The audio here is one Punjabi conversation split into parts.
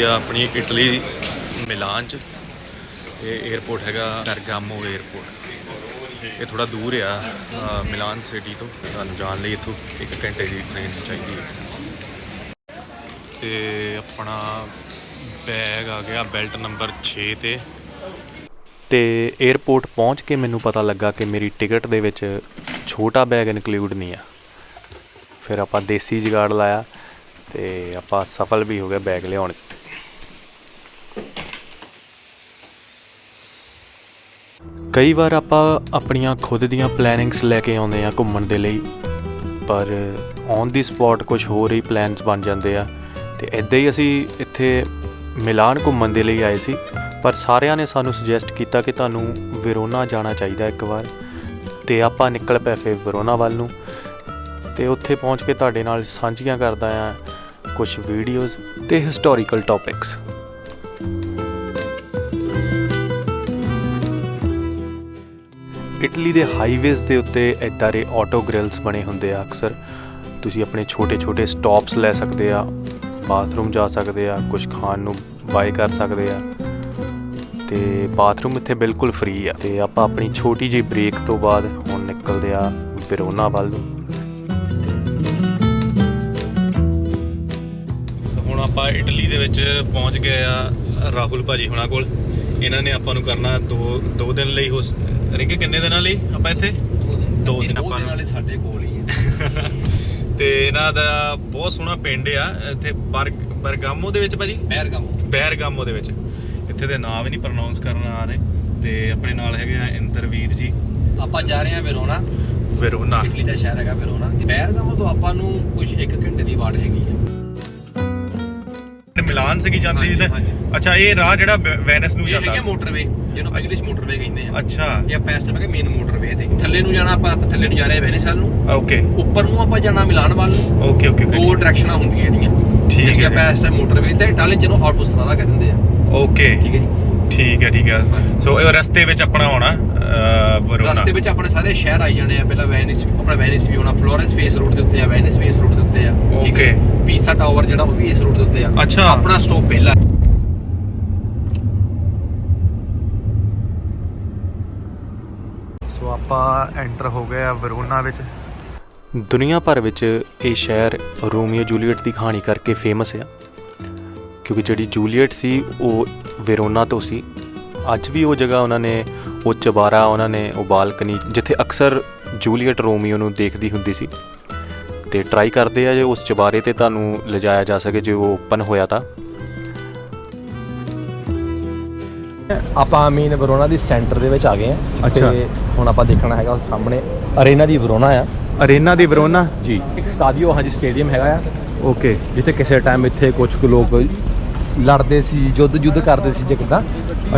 ਹੈਗੀ ਆ ਆਪਣੀ ਇਟਲੀ ਮਿਲਾਨ ਚ। ਇਹ 에어ਪੋਰਟ ਹੈਗਾ ਟਰਗਾਮੋ 에어ਪੋਰਟ ਇਹ ਥੋੜਾ ਦੂਰ ਆ ਮਿਲਾਨ ਸਿਟੀ ਤੋਂ। ਤੁਹਾਨੂੰ ਜਾਣ ਲਈ ਇੱਥੋਂ ਇੱਕ ਘੰਟੇ ਦੀ ਟ੍ਰੇਨ ਚਾਹੀਦੀ ਹੈ। ਤੇ ਆਪਣਾ ਬੈਗ ਆ ਗਿਆ ਬੈਲਟ ਨੰਬਰ 6 ਤੇ। ਤੇ 에어ਪੋਰਟ ਪਹੁੰਚ ਕੇ ਮੈਨੂੰ ਪਤਾ ਲੱਗਾ ਕਿ ਮੇਰੀ ਟਿਕਟ ਦੇ ਵਿੱਚ ਛੋਟਾ ਬੈਗ ਇਨਕਲੂਡ ਨਹੀਂ ਆ। ਫਿਰ ਆਪਾਂ ਦੇਸੀ ਜਗਾੜ ਲਾਇਆ ਤੇ ਆਪਾਂ ਸਫਲ ਵੀ ਹੋ ਗਏ ਬੈਗ ਲਿਆਉਣ 'ਚ। ਕਈ ਵਾਰ ਆਪਾਂ ਆਪਣੀਆਂ ਖੁਦ ਦੀਆਂ ਪਲੈਨਿੰਗਸ ਲੈ ਕੇ ਆਉਂਦੇ ਆ ਘੁੰਮਣ ਦੇ ਲਈ, ਪਰ ਔਨ ਦੀ ਸਪੌਟ ਕੁਝ ਹੋਰ ਹੀ ਪਲਾਨਸ ਬਣ ਜਾਂਦੇ ਆ। ਤੇ ਇਦਾਂ ਹੀ ਅਸੀਂ ਇੱਥੇ ਮਿਲਾਨ ਘੁੰਮਣ ਦੇ ਲਈ ਆਏ ਸੀ, ਪਰ ਸਾਰਿਆਂ ਨੇ ਸਾਨੂੰ ਸੁਜੈਸਟ ਕੀਤਾ ਕਿ ਤੁਹਾਨੂੰ ਵਿਰੋਨਾ ਜਾਣਾ ਚਾਹੀਦਾ ਇੱਕ ਵਾਰ। ਤੇ ਆਪਾਂ ਨਿਕਲ ਪਏ ਫੇ ਵਿਰੋਨਾ ਵੱਲ ਨੂੰ। ਤੇ ਉੱਥੇ ਪਹੁੰਚ ਕੇ ਤੁਹਾਡੇ ਨਾਲ ਸਾਂਝੀਆਂ ਕਰਦਾ ਆ ਕੁਝ ਵੀਡੀਓਜ਼ ਤੇ ਹਿਸਟੋਰੀਕਲ ਟੌਪਿਕਸ ਇਟਲੀ ਦੇ ਹਾਈਵੇਜ਼ ਦੇ ਉੱਤੇ ਇਦਾਂ ਦੇ ਆਟੋ ਗ੍ਰਿਲਸ ਬਣੇ ਹੁੰਦੇ ਆ ਅਕਸਰ। ਤੁਸੀਂ ਆਪਣੇ ਛੋਟੇ-ਛੋਟੇ ਸਟਾਪਸ ਲੈ ਸਕਦੇ ਆ ਬਾਥਰੂਮ ਜਾ ਸਕਦੇ ਆ ਕੁਝ ਖਾਣ ਨੂੰ ਬਾਏ ਕਰ ਸਕਦੇ ਆ। ਤੇ ਬਾਥਰੂਮ ਇੱਥੇ ਬਿਲਕੁਲ ਫ੍ਰੀ ਆ। ਤੇ ਆਪਾਂ ਆਪਣੀ ਛੋਟੀ ਜਿਹੀ ਬ੍ਰੇਕ ਤੋਂ ਬਾਅਦ ਹੁਣ ਨਿਕਲਦੇ ਆ ਵਿਰੋਨਾ ਵੱਲ ਨੂੰ। ਸੋ ਹੁਣ ਆਪਾਂ ਇਟਲੀ ਦੇ ਵਿੱਚ ਪਹੁੰਚ ਗਏ ਆ ਰਾਹੁਲ ਭਾਜੀ ਹੁਣਾਂ ਕੋਲ। ਇਹਨਾਂ ਨੇ ਆਪਾਂ ਨੂੰ ਕਰਨਾ ਦੋ ਦੋ ਦਿਨ ਲਈ ਹੋ ਰਿੰਕੇ ਕਿੰਨੇ ਦਿਨਾਂ ਲਈ ਆਪਾਂ ਇੱਥੇ? ਦੋ ਦਿਨ ਆਪਾਂ ਨਾਲੇ ਸਾਡੇ ਕੋਲ ਹੀ ਹੈ। ਤੇ ਇਹਨਾਂ ਦਾ ਬਹੁਤ ਸੋਹਣਾ ਪਿੰਡ ਆ ਇੱਥੇ ਬਰਗ ਬਰਗਾਮੋ ਦੇ ਵਿੱਚ ਭਾਜੀ? ਬੈਰਗਮ ਬੈਰਗਾਮੋ ਦੇ ਵਿੱਚ। ਇੱਥੇ ਦੇ ਨਾਮ ਹੀ ਨਹੀਂ ਪ੍ਰੋਨਾਂਸ ਕਰਨ ਆ ਰਹੇ। ਤੇ ਆਪਣੇ ਨਾਲ ਹੈਗੇ ਆ ਇੰਦਰਵੀਰ ਜੀ। ਆਪਾਂ ਜਾ ਰਹੇ ਹਾਂ ਵੈਰੋਨਾ। ਵਿਰੋਨਾ। ਇਟਲੀ ਦਾ ਸ਼ਹਿਰ ਹੈਗਾ ਵੈਰੋਨਾ। ਬੈਰਗਮ ਤੋਂ ਆਪਾਂ ਨੂੰ ਕੁਝ 1 ਘੰਟੇ ਦੀ ਵਾਟ ਹੈਗੀ ਹੈ। ਮਿਲਾਨ ਸੀਗੀ ਜਾਂਦੀ ਤੇ ਹਾਂਜੀ। ਅੱਛਾ ਇਹ ਰਾਹ ਜਿਹੜਾ ਵੈ- ਵੈਨਿਸ ਨੂੰ ਇਹ ਹੈਗੇ ਜਾਂਦਾ ਮੋਟਰਵੇ ਜਿਹਨੂੰ ਇੰਗਲਿਸ਼ ਮੋਟਰਵੇ ਕਹਿੰਦੇ ਆ। ਅੱਛਾ। ਇਹ ਆਪਾਂ ਇਸ ਟਾਈਮ ਹੈਗੇ ਮੇਨ ਮੋਟਰਵੇ ਤੇ। ਥੱਲੇ ਨੂੰ ਜਾਣਾ ਆਪਾਂ ਥੱਲੇ ਨੂੰ ਜਾ ਰਹੇ ਹਾਂ ਵੈਨਿਸ ਵੱਲ ਨੂੰ। ਓਕੇ ਉੱਪਰ ਨੂੰ ਆਪਾਂ ਜਾਣਾ ਮਿਲਾਨ ਵੱਲ ਨੂੰ। ਓਕੇ ਓਕੇ ਦੋ ਡਾਇਰੈਕਸ਼ਨਾਂ ਹੁੰਦੀਆਂ ਇਹਦੀਆਂ। ਠੀਕ ਹੈ ਆਪਾਂ ਇਸ ਟਾਈਮ ਮੋਟਰਵੇ ਤੇ ਇਟਾਲੀ ਜਿਹਨੂੰ ਆਟੋਸਟਰਾਦਾ ਕਹਿ ਦਿੰਦੇ ਆ। ਓਕੇ ਠੀਕ ਹੈ ਜੀ। ਠੀਕ ਹੈ ਠੀਕ ਹੈ। ਸੋ ਇਹ ਰਸਤੇ ਵਿੱਚ ਆਪਣਾ ਆਉਣਾ ਵਰੋਨਾ ਰਸਤੇ ਵਿੱਚ ਆਪਣੇ ਸਾਰੇ ਸ਼ਹਿਰ ਆਈ ਜਾਣੇ ਆ। ਪਹਿਲਾਂ ਵੈਨਿਸ ਆਪਣਾ ਵੈਨਿਸ ਵੀ ਹੋਣਾ ਫਲੋਰੈਂਸ ਫੇਸ ਰੋਡ ਦੇ ਉੱਤੇ ਆ ਵੈਨਿਸ ਫੇਸ ਰੋਡ ਦੇ ਉੱਤੇ ਆ ਠੀਕ ਹੈ. ਪੀਸਾ ਟਾਵਰ ਜਿਹੜਾ ਉਹ ਵੀ ਇਸ ਰੋਡ ਦੇ ਉੱਤੇ ਆ। ਅੱਛਾ। ਆਪਣਾ ਸਟਾਪ ਪਹਿਲਾ। ਸੋ ਆਪਾਂ ਐਂਟਰ ਹੋ ਗਏ ਆ ਵਰੋਨਾ ਵਿੱਚ। ਦੁਨੀਆ ਭਰ ਵਿੱਚ ਇਹ ਸ਼ਹਿਰ ਰੋਮੀਓ ਜੂਲੀਅਟ ਦੀ ਕਹਾਣੀ ਕਰਕੇ ਫੇਮਸ ਆ। ਕਿਉਂਕਿ ਜਿਹੜੀ ਜੂਲੀਅਟ ਸੀ ਉਹ ਵੈਰੋਨਾ ਤੋਂ ਸੀ। ਅੱਜ ਵੀ ਉਹ ਜਗ੍ਹਾ ਉਹਨਾਂ ਨੇ ਉਹ ਚਬਾਰਾ ਉਹਨਾਂ ਨੇ ਉਹ ਬਾਲਕਨੀ ਜਿੱਥੇ ਅਕਸਰ ਜੂਲੀਅਟ ਰੋਮੀਓ ਨੂੰ ਦੇਖਦੀ ਹੁੰਦੀ ਸੀ। ਤੇ ਟਰਾਈ ਕਰਦੇ ਆ ਜੇ ਉਸ ਚਬਾਰੇ ਤੇ ਤੁਹਾਨੂੰ ਲਿਜਾਇਆ ਜਾ ਸਕੇ ਜੇ ਉਹ ਓਪਨ ਹੋਇਆ ਤਾਂ। ਆਪਾਂ ਮੇਨ ਵਰੋਨਾ ਦੀ ਸੈਂਟਰ ਦੇ ਵਿੱਚ ਆ ਗਏ ਆ। ਅੱਛਾ। ਤੇ ਹੁਣ ਆਪਾਂ ਦੇਖਣਾ ਹੈਗਾ ਸਾਹਮਣੇ ਅਰੇਨਾ ਦੀ ਵਰੋਨਾ ਆ। Arena di Verona? ਜੀ। ਇੱਕ ਸਟਾਡੀਓ ਹਾਂਜੀ ਸਟੇਡੀਅਮ ਹੈਗਾ ਆ। ਓਕੇ ਜਿੱਥੇ ਕਿਸੇ ਟਾਈਮ ਇੱਥੇ ਕੁਝ ਕੁ ਲੋਕ ਲੜਦੇ ਸੀ ਯੁੱਧ ਯੁੱਧ ਕਰਦੇ ਸੀ ਜੇ ਕਿਦਾਂ।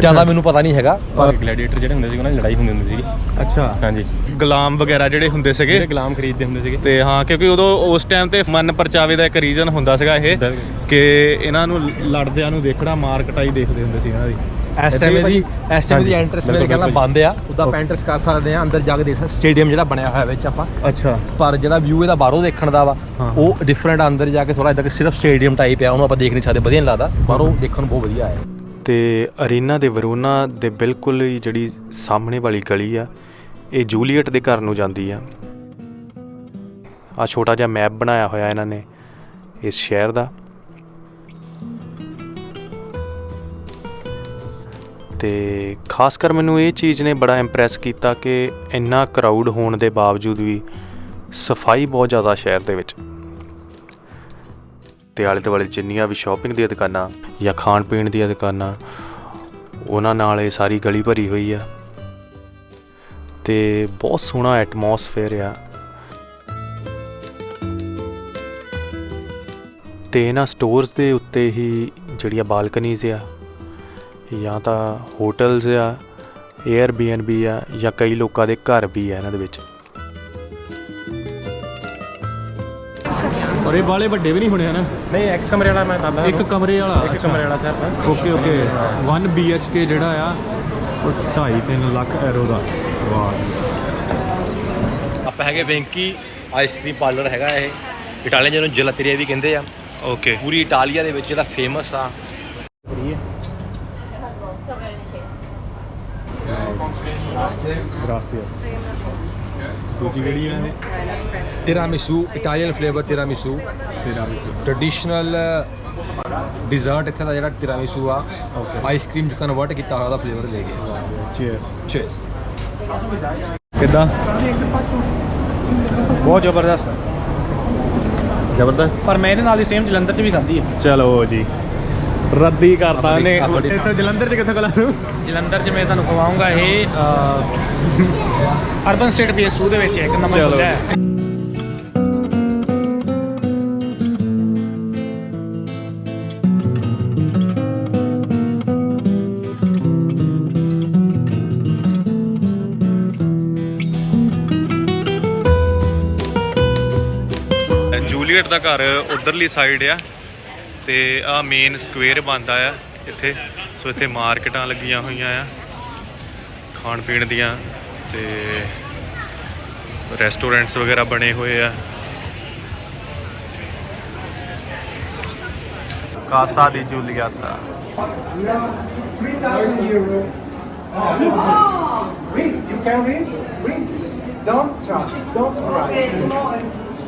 ਜ਼ਿਆਦਾ ਮੈਨੂੰ ਪਤਾ ਨਹੀਂ ਹੈਗਾ ਪਰ ਗਲੈਡੀਏਟਰ ਜਿਹੜੇ ਹੁੰਦੇ ਸੀ ਉਹਨਾਂ ਦੀ ਲੜਾਈ ਹੁੰਦੀ ਹੁੰਦੀ ਸੀ ਅੱਛਾ। ਹਾਂਜੀ। ਗੁਲਾਮ ਵਗੈਰਾ ਜਿਹੜੇ ਹੁੰਦੇ ਸੀਗੇ। ਜਿਹੜੇ ਗੁਲਾਮ ਖਰੀਦਦੇ ਹੁੰਦੇ ਸੀਗੇ। ਤੇ ਹਾਂ ਕਿਉਂਕਿ ਉਦੋਂ ਉਸ ਟਾਈਮ ਤੇ ਮਨ ਪਰਚਾਵੇ ਦਾ ਇੱਕ ਰੀਜ਼ਨ ਹੁੰਦਾ ਸੀਗਾ ਇਹ। ਕਿ ਇਹਨਾਂ ਨੂੰ ਲੜਦਿਆਂ ਨੂੰ ਦੇਖਣਾ ਮਾਰ ਕਟਾਈ ਦੇਖਦੇ ਹੁੰਦੇ ਸੀ ਇਹਨਾਂ ਦੀ। ਇਸ ਟਾਈਮ ਦੀ ਇਸ ਟਾਈਮ ਦੀ ਐਂਟਰੈਂਸ ਮੇਰੇ ਨਾਲ ਬੰਦ ਆ। ਉਦਾਂ ਆਪਾਂ ਐਂਟਰੈਂਸ ਕਰ ਸਕਦੇ ਆ ਅੰਦਰ ਜਾ ਕੇ ਦੇਖ ਸਕਦੇ ਸਟੇਡੀਅਮ ਜਿਹੜਾ ਬਣਿਆ ਹੋਇਆ ਵਿੱਚ ਆਪਾਂ। ਅੱਛਾ। ਪਰ ਜਿਹੜਾ ਵਿਊ ਇਹਦਾ ਬਾਹਰੋਂ ਦੇਖਣ ਦਾ ਵਾ। ਉਹ ਡਿਫਰੈਂਟ ਅੰਦਰ ਜਾ ਕੇ ਥੋੜਾ ਇਦਾਂ ਕਿ ਸਿਰਫ ਸਟੇਡੀਅਮ ਟਾਈਪ ਆ ਉਹਨੂੰ ਆਪਾਂ ਦੇਖ ਨਹੀਂ ਸਕਦੇ ਵਧੀਆ ਨਹੀਂ ਲੱਗਦਾ। ਬਾਹਰੋਂ ਦੇਖਣ ਨੂੰ ਬਹੁਤ ਵਧੀਆ ਆ। ਤੇ ਅਰੀਨਾ ਦੇ ਵਰੋਨਾ ਦੇ ਬਿਲਕੁਲ ਹੀ ਜਿਹੜੀ ਸਾਹਮਣੇ ਵਾਲੀ ਗਲੀ ਆ ਇਹ ਜੂਲੀਅਟ ਦੇ ਘਰ ਨੂੰ ਜਾਂਦੀ ਆ। ਆ ਛੋਟਾ ਜਿਹਾ ਮੈਪ ਬਣਾਇਆ ਹੋਇਆ ਇਹਨਾਂ ਨੇ ਇਸ ਸ਼ਹਿਰ ਦਾ। ਤੇ ਖਾਸ ਕਰ ਮੈਨੂੰ ਇਹ ਚੀਜ਼ ਨੇ ਬੜਾ ਇੰਪ੍ਰੈਸ ਕੀਤਾ ਕਿ ਇੰਨਾ ਕਰਾਊਡ ਹੋਣ ਦੇ ਬਾਵਜੂਦ ਵੀ ਸਫ਼ਾਈ ਬਹੁਤ ਜ਼ਿਆਦਾ ਸ਼ਹਿਰ ਦੇ ਵਿੱਚ। ਤੇ ਆਲੇ ਦੁਆਲੇ ਜਿੰਨੀਆਂ ਵੀ ਸ਼ਾਪਿੰਗ ਦੀਆਂ ਦੁਕਾਨਾਂ ਜਾਂ ਖਾਣ ਪੀਣ ਦੀਆਂ ਦੁਕਾਨਾਂ, ਉਹਨਾਂ ਨਾਲ ਇਹ ਸਾਰੀ ਗਲੀ ਭਰੀ ਹੋਈ ਆ। ਤੇ ਬਹੁਤ ਸੋਹਣਾ ਐਟਮੋਸਫੇਅਰ ਆ। ਤੇ ਇਹਨਾਂ ਸਟੋਰਸ ਦੇ ਉੱਤੇ ਹੀ ਜਿਹੜੀਆਂ ਬਾਲਕਨੀਜ਼ ਆ ਜਾਂ ਤਾਂ ਹੋਟਲਸ ਆ 에ਅਰਬੀਐਨਬੀ ਆ ਜਾਂ ਕਈ ਲੋਕਾਂ ਦੇ ਘਰ ਵੀ ਆ ਇਹਨਾਂ ਦੇ ਵਿੱਚ। ਔਰ ਇਹ ਵਾਲੇ ਵੱਡੇ ਵੀ ਨਹੀਂ ਹੋਣੇ ਹਨ? ਨਹੀਂ ਇੱਕ ਕਮਰੇ ਵਾਲਾ ਮੈਂ ਦੱਸਦਾ ਇੱਕ ਕਮਰੇ ਵਾਲਾ ਇੱਕ ਕਮਰੇ ਵਾਲਾ ਸਰ ਓਕੇ ਓਕੇ। 1 BHK ਜਿਹੜਾ ਆ ਉਹ 2.5 3 ਲੱਖ ਐਰੋ ਦਾ। ਵਾਹ। ਆਪਾਂ ਹੈਗੇ ਵੈਂਕੀ ਆਈਸਕ੍ਰੀਮ ਪਾਰਲਰ ਹੈਗਾ ਇਹ। ਇਟਾਲੀਅਨ ਜਿਹਨੂੰ ਜਲਤਰੀਆ ਵੀ ਕਹਿੰਦੇ ਆ। ਓਕੇ ਪੂਰੀ ਇਟਾਲੀਆ ਦੇ ਵਿੱਚ ਜਿਹੜਾ ਫੇਮਸ ਆ ਗ੍ਰਾਸੀਅਸ ਦੂਜੀ ਕਿਹੜੀ ਹੈ ਟਿਰਾਮਿਸੂ ਇਟਾਲੀਅਨ ਫਲੇਵਰ ਟਿਰਾਮਿਸੂ ਤੇਰਾ ਵੀ ਟ੍ਰੈਡੀਸ਼ਨਲ ਡਿਜ਼ਰਟ ਇੱਥੇ ਦਾ ਜਿਹੜਾ ਟਿਰਾਮਿਸੂ ਆ ਆਈਸਕ੍ਰੀਮ ਚ ਕਨਵਰਟ ਕੀਤਾ ਹੋਇਆ ਉਹਦਾ ਫਲੇਵਰ ਲੈ ਕੇ। ਚੀਅਰਸ ਚੀਸ ਕਿੱਦਾਂ? ਬਹੁਤ ਜ਼ਬਰਦਸਤ। ਜ਼ਬਰਦਸਤ? ਪਰ ਮੈਂ ਇਹਦੇ ਨਾਲ ਦੀ ਸੇਮ ਜਲੰਧਰ 'ਚ ਵੀ ਖਾਧੀ ਹੈ ਚਲੋ ਜੀ। ਰੱਦੀ ਕਰਤਾ ਨੇ ਇੱਥੇ ਜਲੰਧਰ ਚ ਕਿੱਥੋਂ ਕਲਾ ਨੂੰ? ਜਲੰਧਰ 'ਚ ਮੈਂ ਤੁਹਾਨੂੰ ਖਵਾਉਂਗਾ ਇਹ ਅਰਬਨ ਸਟੇਟ ਫੇਸ 2 ਦੇ ਵਿੱਚ ਇੱਕ ਨਵਾਂ ਚਲੋ। ਖੁੱਲ੍ਹਾ ਹੈ। ਜੂਲੀਅਟ ਦਾ ਘਰ ਉਧਰਲੀ ਸਾਈਡ ਆ। ਤੇ ਆ ਮੇਨ ਸਕੁਅਰ ਬਣਦਾ ਆ ਇੱਥੇ ਸੋ ਇੱਥੇ ਮਾਰਕੀਟਾਂ ਲੱਗੀਆਂ ਹੋਈਆਂ ਆ ਖਾਣ ਪੀਣ ਦੀਆਂ ਤੇ ਰੈਸਟੋਰੈਂਟਸ ਵਗੈਰਾ ਬਣੇ ਹੋਏ ਆ ਕਾਸਾ ਦੀ.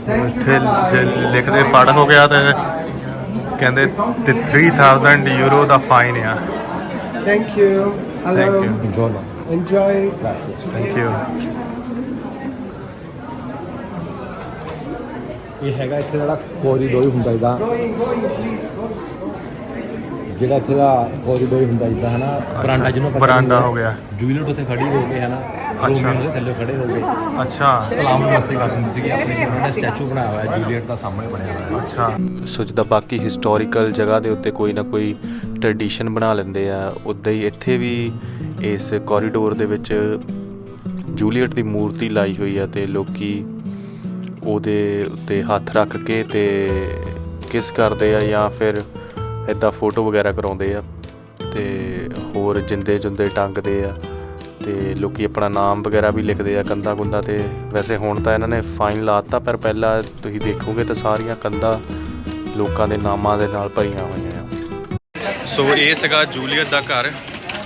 Thank you. ਇੱਥੇ Bye. ਜੇ ਲਿਖਦੇ ਫੜ ਹੋ ਗਿਆ ਤੇ ਕਹਿੰਦੇ ਤੇ 3000 ਯੂਰੋ ਦਾ ਫਾਈਨ ਆ. Hello. Thank you. Enjoy. Thank you ਇਹ ਹੈਗਾ ਇੱਥੇ ਜਿਹੜਾ ਕੋਰੀਡੋਰ ਹੁੰਦਾ ਇਹਦਾ. ਜਿਹੜਾ ਇੱਥੇ ਦਾ ਕੋਰੀਡੋਰ ਹੁੰਦਾ ਜਿੱਦਾਂ ਹਨਾ ਬਰਾਂਡਾ ਜਿਹਨੂੰ ਬਰਾਂਡਾ ਹੋ ਗਿਆ ਜੂਲੀਅਟ ਉੱਥੇ ਖੜੀ ਹੋ ਕੇ ਹਨਾ ਅੱਛਾ। ਦੇ ਥੱਲੇ ਖੜੇ ਹੋ ਗਏ। ਅੱਛਾ। ਸਲਾਮ ਨਮਸਤੇ ਕਰਦੇ ਹੁੰਦੇ ਸੀਗੇ। ਆਪਣੇ ਉਹਨਾਂ ਨੇ ਸਟੈਚੂ ਬਣਾਇਆ ਹੋਇਆ ਜੂਲੀਅਟ ਦਾ ਸਾਹਮਣੇ ਬਣਿਆ ਹੋਇਆ। ਹੈ ਅੱਛਾ। ਸੋ ਜਿੱਦਾਂ ਬਾਕੀ ਹਿਸਟੋਰੀਕਲ ਜਗ੍ਹਾ ਦੇ ਉੱਤੇ ਕੋਈ ਨਾ ਕੋਈ ਟ੍ਰੈਡੀਸ਼ਨ ਬਣਾ ਲੈਂਦੇ ਆ ਉਦਾਂ ਹੀ ਇੱਥੇ ਵੀ ਇਸ ਕੋਰੀਡੋਰ ਦੇ ਵਿੱਚ ਜੂਲੀਅਟ ਦੀ ਮੂਰਤੀ ਲਾਈ ਹੋਈ ਆ ਤੇ ਲੋਕੀ ਉਹਦੇ ਉੱਤੇ ਹੱਥ ਰੱਖ ਕੇ ਤੇ ਕਿਸ ਕਰਦੇ ਆ ਜਾਂ ਫਿਰ ਇਦਾਂ ਫੋਟੋ ਵਗੈਰਾ ਕਰਾਉਂਦੇ ਆ ਤੇ ਹੋਰ ਜਿੰਦੇ ਜੁੰਦੇ ਟੰਗਦੇ ਆ। ਤੇ ਲੋਕੀ ਆਪਣਾ ਨਾਮ ਵਗੈਰਾ ਵੀ ਲਿਖਦੇ ਆ ਕੰਧਾਂ ਕੁੰਧਾਂ ਤੇ। ਵੈਸੇ ਹੁਣ ਤਾਂ ਇਹਨਾਂ ਨੇ ਫਾਈਨ ਲਾਤਾ ਪਰ ਪਹਿਲਾਂ ਤੁਸੀਂ ਦੇਖੋਗੇ ਤਾਂ ਸਾਰੀਆਂ ਕੰਧਾਂ ਲੋਕਾਂ ਦੇ ਨਾਮਾਂ ਦੇ ਨਾਲ ਭਰੀਆਂ ਹੋਈਆਂ ਆ। ਸੋ ਇਹ ਸੀਗਾ ਜੂਲੀਅਟ ਦਾ ਘਰ,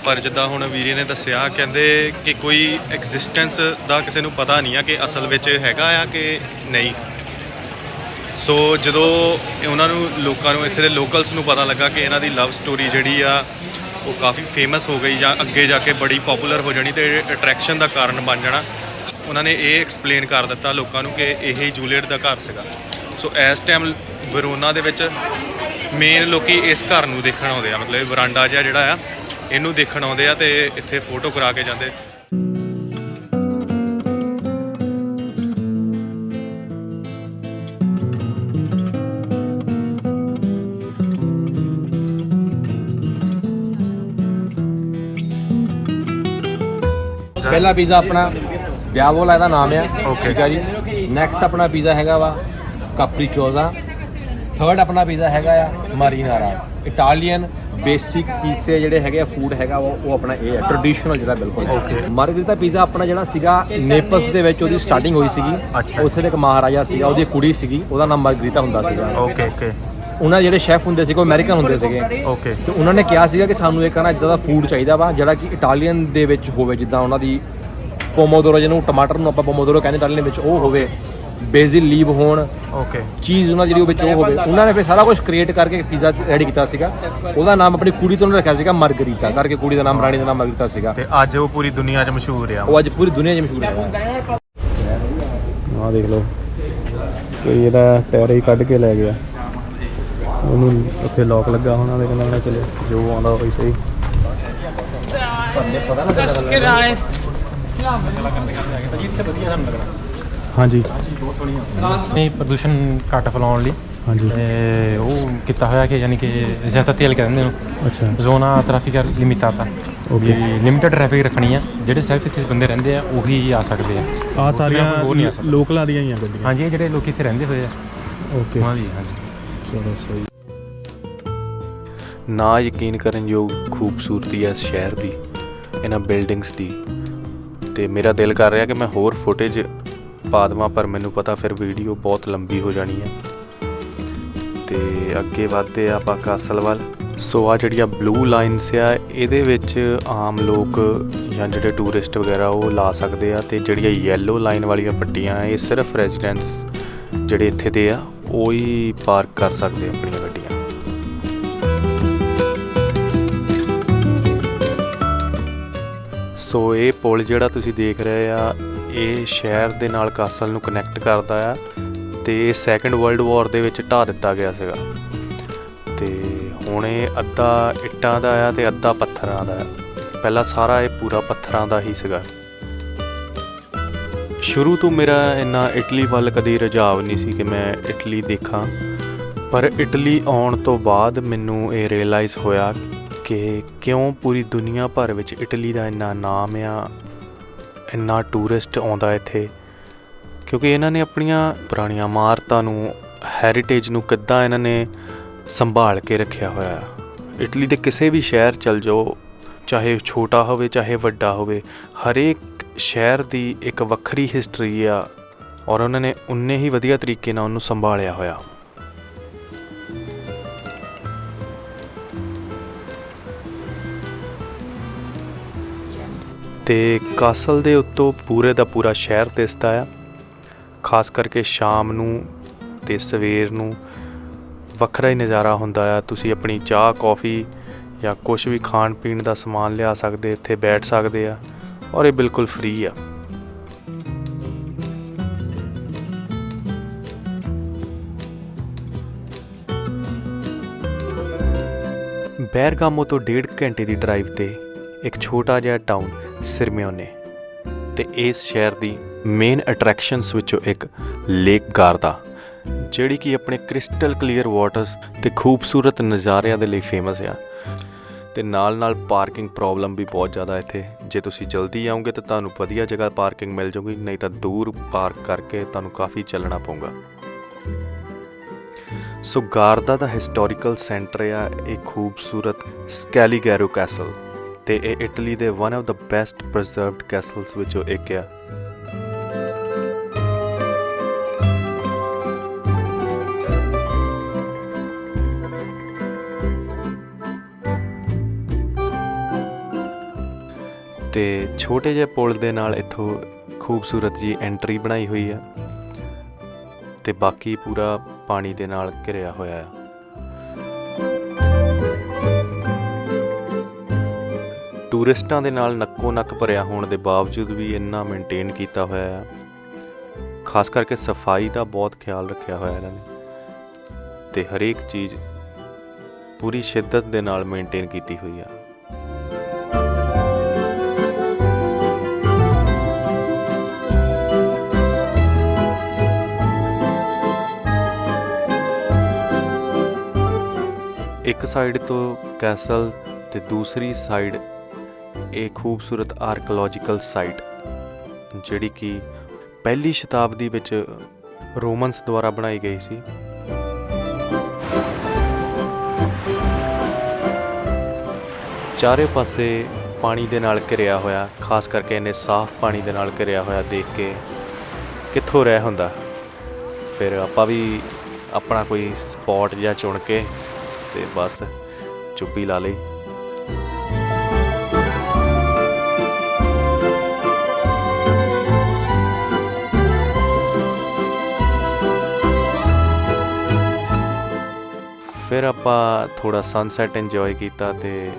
ਪਰ ਜਿੱਦਾਂ ਹੁਣ ਵੀਰੇ ਨੇ ਦੱਸਿਆ, ਕਹਿੰਦੇ ਕਿ ਕੋਈ ਐਗਜ਼ਿਸਟੈਂਸ ਦਾ ਕਿਸੇ ਨੂੰ ਪਤਾ ਨਹੀਂ ਆ ਕਿ ਅਸਲ ਵਿੱਚ ਹੈਗਾ ਆ ਕਿ ਨਹੀਂ। ਸੋ ਜਦੋਂ ਉਹਨਾਂ ਨੂੰ, ਲੋਕਾਂ ਨੂੰ, ਇੱਥੇ ਦੇ ਲੋਕਲਸ ਨੂੰ ਪਤਾ ਲੱਗਾ ਕਿ ਇਹਨਾਂ ਦੀ ਲਵ ਸਟੋਰੀ ਜਿਹੜੀ ਆ ਉਹ ਕਾਫੀ ਫੇਮਸ ਹੋ ਗਈ ਜਾਂ ਅੱਗੇ ਜਾ ਕੇ ਬੜੀ ਪਪੂਲਰ ਹੋ ਜਾਣੀ ਤੇ ਅਟਰੈਕਸ਼ਨ ਦਾ ਕਾਰਨ ਬਣ ਜਾਣਾ। ਉਹਨਾਂ ਨੇ ਇਹ ਐਕਸਪਲੇਨ ਕਰ ਦਿੱਤਾ ਲੋਕਾਂ ਨੂੰ ਕਿ ਇਹ ਹੀ ਜੂਲੀਅਟ ਦਾ ਘਰ ਸੀਗਾ। ਸੋ ਇਸ ਟਾਈਮ ਵਰੋਨਾ ਦੇ ਵਿੱਚ ਮੇਨ ਲੋਕੀ ਇਸ ਘਰ ਨੂੰ ਦੇਖਣ ਆਉਂਦੇ ਆ। ਮਤਲਬ ਵਰਾਂਡਾ ਜਿਹਾ ਜਿਹੜਾ ਆ, ਇਹਨੂੰ ਦੇਖਣ ਆਉਂਦੇ ਆ ਤੇ ਇੱਥੇ ਫੋਟੋ ਕਰਾ ਕੇ ਜਾਂਦੇ। ਪਹਿਲਾ ਪੀਜ਼ਾ ਆਪਣਾ ਡਿਆਵੋਲਾ ਇਹਦਾ ਨਾਮ ਆ Okay. ਠੀਕ ਆ ਜੀ। ਨੈਕਸਟ ਆਪਣਾ ਪੀਜ਼ਾ ਹੈਗਾ ਵਾ ਕਾਪਰੀਚੋਜ਼ਾ ਥਰਡ ਆਪਣਾ ਪੀਜ਼ਾ ਹੈਗਾ ਆ ਮਾਰੀਨਾਰਾ ਇਟਾਲੀਅਨ ਬੇਸਿਕ ਪੀਸੇ ਜਿਹੜੇ ਹੈਗੇ ਆ ਫੂਡ ਹੈਗਾ ਵਾ, ਉਹ ਆਪਣਾ ਇਹ ਹੈ ਟ੍ਰੈਡੀਸ਼ਨਲ ਜਿਹੜਾ ਬਿਲਕੁਲ। ਓਕੇ ਮਾਰਗਰੀਤਾ ਪੀਜ਼ਾ ਆਪਣਾ ਜਿਹੜਾ ਸੀਗਾ ਨੇਪਲਸ ਦੇ ਵਿੱਚ ਉਹਦੀ ਸਟਾਰਟਿੰਗ ਹੋਈ ਸੀਗੀ। ਅੱਛਾ। ਉੱਥੇ ਦੇ ਇੱਕ ਮਹਾਰਾਜਾ ਸੀਗਾ ਉਹਦੀ ਕੁੜੀ ਸੀਗੀ ਉਹਦਾ ਨਾਮ ਮਾਰਗਰੀਤਾ ਹੁੰਦਾ ਸੀਗਾ। ਓਕੇ ਓਕੇ ਉਹਨਾਂ ਦੇ ਜਿਹੜੇ ਸ਼ੈਫ ਹੁੰਦੇ ਸੀਗੇ ਉਹ ਅਮਰੀਕਨ ਹੁੰਦੇ ਸੀਗੇ। ਓਕੇ ਤੇ ਉਹਨਾਂ ਨੇ ਕਿਹਾ ਸੀਗਾ ਕਿ ਸਾਨੂੰ ਇੱਕ ਨਾ ਇਦਾਂ ਦਾ ਫੂਡ ਚਾਹੀਦਾ ਵਾ ਜਿਹੜਾ ਕਿ ਇਟਾਲੀਅਨ ਦੇ ਵਿੱਚ ਹੋਵੇ ਜਿੱਦਾਂ ਉਹਨਾਂ ਦੀ ਪੋਮੋਦੋਰੋ ਜਿਹਨੂੰ ਟਮਾਟਰ ਨੂੰ ਆਪਾਂ ਪੋਮੋਦੋਰੋ ਕਹਿੰਦੇ ਇਟਾਲੀਅਨ ਵਿੱਚ ਉਹ ਹੋਵੇ। ਬੇਸਿਲ ਲੀਵ ਹੋਣ। ਓਕੇ ਚੀਜ਼ ਉਹਨਾਂ ਜਿਹੜੀ ਉਹ ਵਿੱਚ ਉਹ ਹੋਵੇ। ਉਹਨਾਂ ਨੇ ਫਿਰ ਸਾਰਾ ਕੁਝ ਕ੍ਰੀਏਟ ਕਰਕੇ ਪੀਜ਼ਾ ਰੈਡੀ ਕੀਤਾ ਸੀਗਾ। ਉਹਦਾ ਨਾਮ ਆਪਣੀ ਕੁੜੀ ਤੋਂ ਰੱਖਿਆ ਸੀਗਾ ਮਾਰਗਰੀਤਾ ਕਰਕੇ ਕੁੜੀ ਦਾ ਨਾਮ ਰਾਣੀ ਦਾ ਨਾਮ ਮਾਰਗਰੀਤਾ ਸੀਗਾ। ਤੇ ਅੱਜ ਉਹ ਪੂਰੀ ਦੁਨੀਆ 'ਚ ਮਸ਼ਹੂਰ ਆ। ਉਹ ਅੱਜ ਪੂਰੀ ਦੁਨੀਆ 'ਚ ਮਸ਼ਹੂਰ ਹੈ ਆਹ ਦੇਖ ਲਓ। ਕੋਈ ਇਹਦਾ ਟਾਇਰ ਹੀ ਕੱਢ ਕੇ ਲੈ ਗਿਆ। ਉਹਨੂੰ ਉੱਥੇ ਲੋਕ ਲੱਗਾ ਹੋਣਾ ਦੇ ਕਹਿੰਦਾ ਚਲੇ। ਜੋ ਆਉਂਦਾ ਉਹੀ ਸਹੀ। ਕਿਰਾਏ। ਹਾਂਜੀ। ਇਹ ਪ੍ਰਦੂਸ਼ਣ ਘੱਟ ਫੈਲਾਉਣ ਲਈ। ਹਾਂਜੀ। ਤੇ ਉਹ ਕੀਤਾ ਹੋਇਆ ਕਿ ਯਾਨੀ ਕਿ ਜ਼ਿਆਦਾ ਤੇਲ ਕਹਿੰਦੇ ਨੂੰ ਅੱਛਾ। ਜ਼ੋਨਾ ਟ੍ਰੈਫਿਕ ਲਿਮਿਟata Okay. ਲਿਮਿਟਡ ਟ੍ਰੈਫਿਕ ਰੱਖਣੀ ਆ। ਜਿਹੜੇ ਸਿਰਫ ਇੱਥੇ ਬੰਦੇ ਰਹਿੰਦੇ ਆ ਉਹੀ ਆ ਸਕਦੇ ਆ। ਆ ਸਾਰੀਆਂ ਨਹੀਂ ਲੋਕਲਾਂ ਦੀਆਂ ਹੀ ਆ ਗੱਡੀਆਂ। ਹਾਂਜੀ ਇਹ ਜਿਹੜੇ ਲੋਕੀ ਇੱਥੇ ਰਹਿੰਦੇ ਹੋਏ ਆ। ਓਕੇ ਦੀ ਹਾਂਜੀ। ਚਲੋ ਸਹੀ। ਨਾ ਯਕੀਨ ਕਰਨ ਯੋਗ ਖੂਬਸੂਰਤੀ ਹੈ ਇਸ ਸ਼ਹਿਰ ਦੀ, ਇਹਨਾਂ ਬਿਲਡਿੰਗਸ ਦੀ। ਤੇ ਮੇਰਾ ਦਿਲ ਕਰ ਰਿਹਾ ਕਿ ਮੈਂ ਹੋਰ ਫੁਟੇਜ ਪਾ ਦੇਵਾਂ ਪਰ ਮੈਨੂੰ ਪਤਾ ਫਿਰ ਵੀਡੀਓ ਬਹੁਤ ਲੰਬੀ ਹੋ ਜਾਣੀ ਹੈ। ਤੇ ਅੱਗੇ ਵਧਦੇ ਆ ਆਪਾਂ ਕਾਸਲ ਵੱਲ। ਸੋ ਆ ਜਿਹੜੀਆਂ ਬਲੂ ਲਾਈਨਸ ਆ, ਇਹਦੇ ਵਿੱਚ ਆਮ ਲੋਕ ਜਾਂ ਜਿਹੜੇ ਟੂਰਿਸਟ ਵਗੈਰਾ, ਉਹ ਲਾ ਸਕਦੇ ਆ। ਤੇ ਜਿਹੜੀਆਂ ਯੈਲੋ ਲਾਈਨ ਵਾਲੀਆਂ ਪੱਟੀਆਂ ਇਹ ਸਿਰਫ ਰੈਜ਼ੀਡੈਂਟਸ ਜਿਹੜੇ ਇੱਥੇ ਦੇ ਆ, ਉਹ ਹੀ ਪਾਰਕ ਕਰ ਸਕਦੇ ਆਪਣੀਆਂ ਗੱਡੀਆਂ। ਸੋ ਇਹ ਪੁਲ ਜਿਹੜਾ ਤੁਸੀਂ ਦੇਖ ਰਹੇ ਆ, ਇਹ ਸ਼ਹਿਰ ਦੇ ਨਾਲ ਕਾਸਲ ਨੂੰ ਕਨੈਕਟ ਕਰਦਾ ਆ ਤੇ ਇਹ ਸੈਕੰਡ ਵਰਲਡ ਵਾਰ ਦੇ ਵਿੱਚ ਢਾ ਦਿੱਤਾ ਗਿਆ ਸੀਗਾ। ਤੇ ਹੁਣ ਇਹ ਅੱਧਾ ਇੱਟਾਂ ਦਾ ਆ ਤੇ ਅੱਧਾ ਪੱਥਰਾਂ ਦਾ ਆ। ਪਹਿਲਾਂ ਸਾਰਾ ਇਹ ਪੂਰਾ ਪੱਥਰਾਂ ਦਾ ਹੀ ਸੀਗਾ। ਸ਼ੁਰੂ ਤੋਂ ਮੇਰਾ ਇੰਨਾ ਇਟਲੀ ਵੱਲ ਕਦੀ ਰੁਝਾਵ ਨਹੀਂ ਸੀ ਕਿ ਮੈਂ ਇਟਲੀ ਦੇਖਾਂ। ਪਰ ਇਟਲੀ ਆਉਣ ਤੋਂ ਬਾਅਦ ਮੈਨੂੰ ਇਹ ਰਿਅਲਾਈਜ਼ ਹੋਇਆ ਕਿ ਕਿਉਂ ਪੂਰੀ ਦੁਨੀਆ ਭਰ ਵਿੱਚ ਇਟਲੀ ਦਾ ਇੰਨਾ ਨਾਮ ਆ, ਇੰਨਾ ਟੂਰਿਸਟ ਆਉਂਦਾ ਇੱਥੇ? ਕਿਉਂਕਿ ਇਹਨਾਂ ਨੇ ਆਪਣੀਆਂ ਪੁਰਾਣੀਆਂ ਇਮਾਰਤਾਂ ਨੂੰ ਹੈਰੀਟੇਜ ਨੂੰ ਕਿੱਦਾਂ ਇਹਨਾਂ ਨੇ ਸੰਭਾਲ ਕੇ ਰੱਖਿਆ ਹੋਇਆ ਆ। ਇਟਲੀ ਦੇ ਕਿਸੇ ਵੀ ਸ਼ਹਿਰ ਚਲ ਜਾਓ, ਚਾਹੇ ਛੋਟਾ ਹੋਵੇ, ਚਾਹੇ ਵੱਡਾ ਹੋਵੇ, ਹਰੇਕ ਸ਼ਹਿਰ ਦੀ ਇੱਕ ਵੱਖਰੀ ਹਿਸਟਰੀ ਆ ਔਰ ਉਹਨਾਂ ਨੇ ਉਨੇ ਹੀ ਵਧੀਆ ਤਰੀਕੇ ਨਾਲ ਉਹਨੂੰ ਸੰਭਾਲਿਆ ਹੋਇਆ। ਤੇ ਕਾਸਲ ਦੇ ਉੱਤੋਂ ਪੂਰੇ ਦਾ ਪੂਰਾ ਸ਼ਹਿਰ ਦਿਸਦਾ ਆ। ਖਾਸ ਕਰਕੇ ਸ਼ਾਮ ਨੂੰ ਤੇ ਸਵੇਰ ਨੂੰ ਵੱਖਰਾ ਹੀ ਨਜ਼ਾਰਾ ਹੁੰਦਾ ਆ। ਤੁਸੀਂ ਆਪਣੀ ਚਾਹ, ਕੌਫੀ ਜਾਂ ਕੁਝ ਵੀ ਖਾਣ ਪੀਣ ਦਾ ਸਮਾਨ ਲਿਆ ਸਕਦੇ, ਇੱਥੇ ਬੈਠ ਸਕਦੇ ਆ ਔਰ ਇਹ ਬਿਲਕੁਲ ਫ੍ਰੀ ਆ। ਬੈਰਗਾਮੋ ਤੋਂ ਡੇਢ ਘੰਟੇ ਦੀ ਡਰਾਈਵ ਤੇ ਇੱਕ ਛੋਟਾ ਜਿਹਾ ਟਾਊਨ ਸਿਰਮਿਓਨੇ ਤੇ ਇਸ ਸ਼ਹਿਰ ਦੀ ਮੇਨ ਅਟਰੈਕਸ਼ਨਸ ਵਿੱਚੋਂ ਇੱਕ ਲੇਕ ਗਾਰਦਾ ਜਿਹੜੀ ਕਿ ਆਪਣੇ ਕ੍ਰਿਸਟਲ ਕਲੀਅਰ ਵਾਟਰਸ ਤੇ ਖੂਬਸੂਰਤ ਨਜ਼ਾਰਿਆਂ ਦੇ ਲਈ ਫੇਮਸ ਆ। ਤੇ ਨਾਲ-ਨਾਲ ਪਾਰਕਿੰਗ ਪ੍ਰੋਬਲਮ ਵੀ ਬਹੁਤ ਜ਼ਿਆਦਾ ਇੱਥੇ। ਜੇ ਤੁਸੀਂ ਜਲਦੀ ਆਉਂਗੇ ਤਾਂ ਤੁਹਾਨੂੰ ਵਧੀਆ ਜਗ੍ਹਾ ਪਾਰਕਿੰਗ ਮਿਲ ਜਾਊਗੀ, ਨਹੀਂ ਤਾਂ ਦੂਰ ਪਾਰਕ ਕਰਕੇ ਤੁਹਾਨੂੰ ਕਾਫੀ ਚੱਲਣਾ ਪਊਗਾ। ਸੋ ਗਾਰਦਾ ਦਾ ਹਿਸਟੋਰੀਕਲ ਸੈਂਟਰ ਆ, ਇਹ ਖੂਬਸੂਰਤ ਸਕੈਲੀਗੈਰੋ ਕੈਸਲ ਤੇ ਇਹ ਇਟਲੀ ਦੇ one of the best preserved castles ਵਿੱਚੋਂ ਇੱਕ ਆ ਤੇ ਛੋਟੇ ਜਿਹੇ ਪੁਲ ਦੇ ਨਾਲ ਇੱਥੋਂ ਖੂਬਸੂਰਤ ਜੀ ਐਂਟਰੀ ਬਣਾਈ ਹੋਈ ਆ ਤੇ ਬਾਕੀ ਪੂਰਾ ਪਾਣੀ ਦੇ ਨਾਲ ਘਿਰਿਆ ਹੋਇਆ ਆ ਟੂਰਿਸਟਾਂ ਦੇ ਨਾਲ ਨੱਕੋ ਨੱਕ ਭਰਿਆ ਹੋਣ ਦੇ ਬਾਵਜੂਦ ਵੀ ਇੰਨਾ ਮੇਨਟੇਨ ਕੀਤਾ ਹੋਇਆ ਆ। ਖਾਸ ਕਰਕੇ ਸਫ਼ਾਈ ਦਾ ਬਹੁਤ ਖਿਆਲ ਰੱਖਿਆ ਹੋਇਆ ਇਹਨਾਂ ਨੇ। ਤੇ ਹਰੇਕ ਚੀਜ਼ ਪੂਰੀ ਸ਼ਿੱਦਤ ਦੇ ਨਾਲ ਮੇਨਟੇਨ ਕੀਤੀ ਹੋਈ ਆ। ਇੱਕ ਸਾਈਡ ਤੋਂ ਕੈਸਲ ਤੇ ਦੂਸਰੀ ਸਾਈਡ ਇਹ ਖੂਬਸੂਰਤ ਆਰਕੀਓਲੋਜੀਕਲ ਸਾਈਟ, ਜਿਹੜੀ ਕਿ ਪਹਿਲੀ ਸ਼ਤਾਬਦੀ ਵਿੱਚ ਰੋਮਨਸ ਦੁਆਰਾ ਬਣਾਈ ਗਈ ਸੀ। ਚਾਰੇ ਪਾਸੇ ਪਾਣੀ ਦੇ ਨਾਲ ਘਿਰਿਆ ਹੋਇਆ, ਖਾਸ ਕਰਕੇ ਇਹਨੇ ਸਾਫ਼ ਪਾਣੀ ਦੇ ਨਾਲ ਘਿਰਿਆ ਹੋਇਆ ਦੇਖ ਕੇ ਕਿੱਥੋਂ ਰਹਿ ਹੁੰਦਾ। ਫਿਰ ਆਪਾਂ ਵੀ ਆਪਣਾ ਕੋਈ ਸਪੌਟ ਜਾਂ ਚੁਣ ਕੇ ਤੇ ਬਸ ਚੁੱਪੀ ਲਾ ਲਈ। ਫਿਰ ਆਪਾਂ ਥੋੜਾ ਸਨਸੈਟ ਇੰਜੋਏ ਕੀਤਾ ਤੇ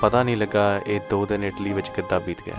ਪਤਾ ਨਹੀਂ ਲੱਗਾ ਇਹ ਦੋ ਦਿਨ ਇਟਲੀ ਵਿੱਚ ਕਿੱਦਾਂ ਬੀਤ ਗਿਆ।